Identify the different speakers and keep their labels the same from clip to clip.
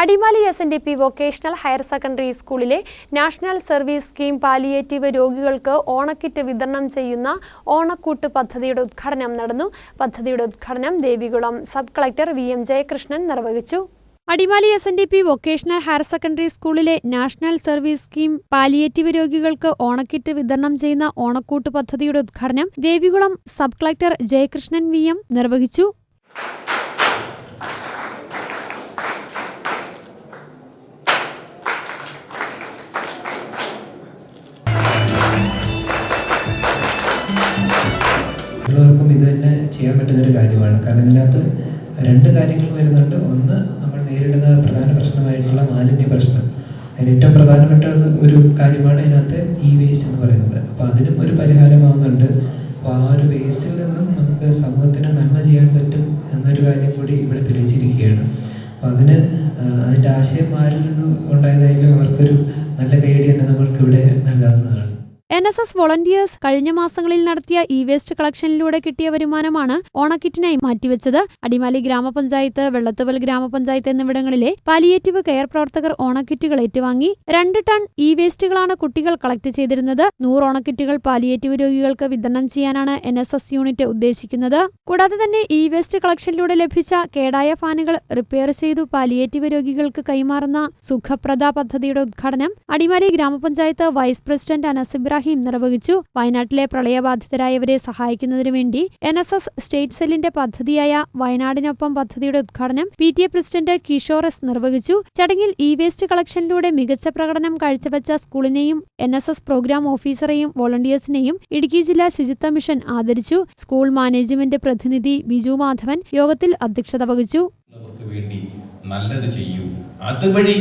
Speaker 1: Adimali S N D P vocational higher secondary സ്കൂളിലെ national service scheme palliative രോഗികൾക്ക് ഓണക്കിറ്റ് വിതരണം ചെയ്യുന്ന ഓണക്കൂട്ട് പദ്ധതിയുടെ ഉദ്ഘാടനം നടന്നു. പദ്ധതിയുടെ ഉദ്ഘാടനം Devikulam sub collector V M Jayakrishnan നിർവഹിച്ചു. Adimali S N D P vocational higher secondary സ്കൂളിലെ നാഷണൽ സർവീസ് സ്കീം പാലിയേറ്റീവ് രോഗികൾക്ക് ഓണക്കിറ്റ് വിതരണം ചെയ്യുന്ന ഓണക്കൂട്ട് പദ്ധതിയുടെ ഉദ്ഘാടനം Devikulam sub collector Jayakrishnan V M നിർവഹിച്ചു.
Speaker 2: എല്ലാവർക്കും ഇത് തന്നെ ചെയ്യാൻ പറ്റുന്ന ഒരു കാര്യമാണ്. കാരണം ഇതിനകത്ത് രണ്ട് കാര്യങ്ങൾ വരുന്നുണ്ട്. ഒന്ന് നമ്മൾ നേരിടുന്ന പ്രധാന പ്രശ്നമായിട്ടുള്ള മാലിന്യ പ്രശ്നം. അതിന് ഏറ്റവും പ്രധാനപ്പെട്ട ഒരു കാര്യമാണ് ഇതിനകത്ത് ഇ വേസ്റ്റ് എന്ന് പറയുന്നത്. അപ്പോൾ അതിനും ഒരു പരിഹാരമാവുന്നുണ്ട്. അപ്പോൾ ആ ഒരു വേസ്റ്റിൽ നിന്നും നമുക്ക് സമൂഹത്തിന് നന്മ ചെയ്യാൻ പറ്റും എന്നൊരു കാര്യം കൂടി ഇവിടെ തെളിയിച്ചിരിക്കുകയാണ്. അപ്പോൾ അതിന് അതിന്റെ ആശയം ആരിൽ നിന്ന് ഉണ്ടായതായാലും അവർക്കൊരു നല്ല കൈയടി തന്നെ ഇവിടെ നൽകാവുന്നതാണ്.
Speaker 1: എൻ എസ് എസ് വോളണ്ടിയേഴ്സ് കഴിഞ്ഞ മാസങ്ങളിൽ നടത്തിയ ഇ വേസ്റ്റ് കളക്ഷനിലൂടെ കിട്ടിയ വരുമാനമാണ് ഓണക്കിറ്റിനായി മാറ്റിവെച്ചത്. അടിമാലി ഗ്രാമപഞ്ചായത്ത് വെള്ളത്തുവൽ ഗ്രാമപഞ്ചായത്ത് എന്നിവിടങ്ങളിലെ പാലിയേറ്റീവ് കെയർ പ്രവർത്തകർ ഓണക്കിറ്റുകൾ ഏറ്റുവാങ്ങി. രണ്ട് ടൺ ഇ വേസ്റ്റുകളാണ് കുട്ടികൾ കളക്ട് ചെയ്തിരുന്നത്. നൂറ് ഓണക്കിറ്റുകൾ പാലിയേറ്റീവ് രോഗികൾക്ക് വിതരണം ചെയ്യാനാണ് എൻ എസ് എസ് യൂണിറ്റ് ഉദ്ദേശിക്കുന്നത്. കൂടാതെ തന്നെ ഇ വേസ്റ്റ് കളക്ഷനിലൂടെ ലഭിച്ച കേടായ ഫാനുകൾ റിപ്പയർ ചെയ്തു പാലിയേറ്റീവ് രോഗികൾക്ക് കൈമാറുന്ന സുഖപ്രദ പദ്ധതിയുടെ ഉദ്ഘാടനം അടിമാലി ഗ്രാമപഞ്ചായത്ത് വൈസ് പ്രസിഡന്റ് അനസ് ഇബ്രാഹിം നിർവഹിച്ചു. വയനാട്ടിലെ പ്രളയബാധിതരായവരെ സഹായിക്കുന്നതിനു വേണ്ടി എൻ എസ് എസ് സ്റ്റേറ്റ് സെല്ലിന്റെ പദ്ധതിയായ വയനാടിനൊപ്പം പദ്ധതിയുടെ ഉദ്ഘാടനം P T A president Kishore S നിർവഹിച്ചു. ചടങ്ങിൽ ഇ വേസ്റ്റ് കളക്ഷനിലൂടെ മികച്ച പ്രകടനം കാഴ്ചവെച്ച സ്കൂളിനെയും എൻ എസ് എസ് പ്രോഗ്രാം ഓഫീസറെയും വോളണ്ടിയേഴ്സിനെയും ഇടുക്കി ജില്ലാ ശുചിത്വ മിഷൻ ആദരിച്ചു. സ്കൂൾ മാനേജ്മെന്റ് പ്രതിനിധി ബിജു മാധവൻ യോഗത്തിൽ അധ്യക്ഷത വഹിച്ചു.
Speaker 3: നല്ലത് ചെയ്യൂ. അതുവഴി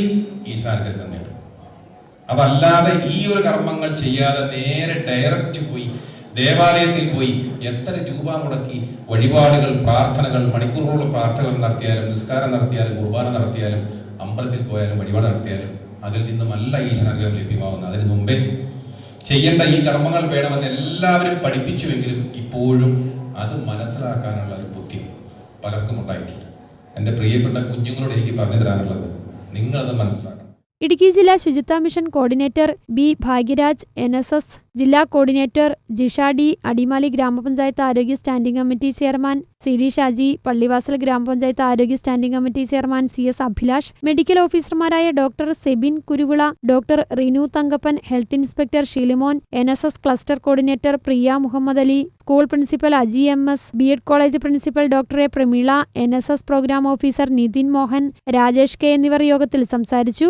Speaker 3: ഈശ്വരാനുഗ്രഹം നേടും അതല്ലാതെ ഈ ഒരു കർമ്മങ്ങൾ ചെയ്യാതെ നേരെ ഡയറക്റ്റ് പോയി ദേവാലയത്തിൽ പോയി എത്ര രൂപ മുടക്കി വഴിപാടുകൾ പ്രാർത്ഥനകൾ മണിക്കൂറുകളുള്ള പ്രാർത്ഥനകൾ നടത്തിയാലും നിസ്കാരം നടത്തിയാലും കുർബാന നടത്തിയാലും അമ്പലത്തിൽ പോയാലും വഴിപാട് നടത്തിയാലും അതിൽ നിന്നുമല്ല ഈശ്വരാനുഗ്രഹം ലഭ്യമാവുന്നത് അതിന് മുമ്പേ ചെയ്യേണ്ട ഈ കർമ്മങ്ങൾ വേണമെന്ന് എല്ലാവരും പഠിപ്പിച്ചുവെങ്കിലും ഇപ്പോഴും അത് മനസ്സിലാക്കാനുള്ള ഒരു ബുദ്ധി പലർക്കും ഉണ്ടായിട്ടില്ല. എന്റെ പ്രിയപ്പെട്ട കുഞ്ഞുങ്ങളോട് എനിക്ക് പറഞ്ഞു തരാനുള്ളത് നിങ്ങളത് മനസ്സിലാക്കണം.
Speaker 1: ഇടുക്കി ജില്ലാ ശുചിത്വ mission coordinator B Bhagyaraj N S S ജില്ലാ കോർഡിനേറ്റർ ജിഷ ഡി അടിമാലി ഗ്രാമപഞ്ചായത്ത് ആരോഗ്യ standing committee chairman C D Shaji Pallivasal ഗ്രാമപഞ്ചായത്ത് ആരോഗ്യ standing committee chairman C S Abhilash medical ഓഫീസർമാരായ doctor Sebin Kuruvila doctor Rinu Thankappan health inspector Shilimon N S S cluster coordinator Priya Muhammad Ali school principal Aji M S B Ed college principal doctor A Prameela N S S programme officer Nithin Mohan Rajesh K എന്നിവർ യോഗത്തിൽ സംസാരിച്ചു.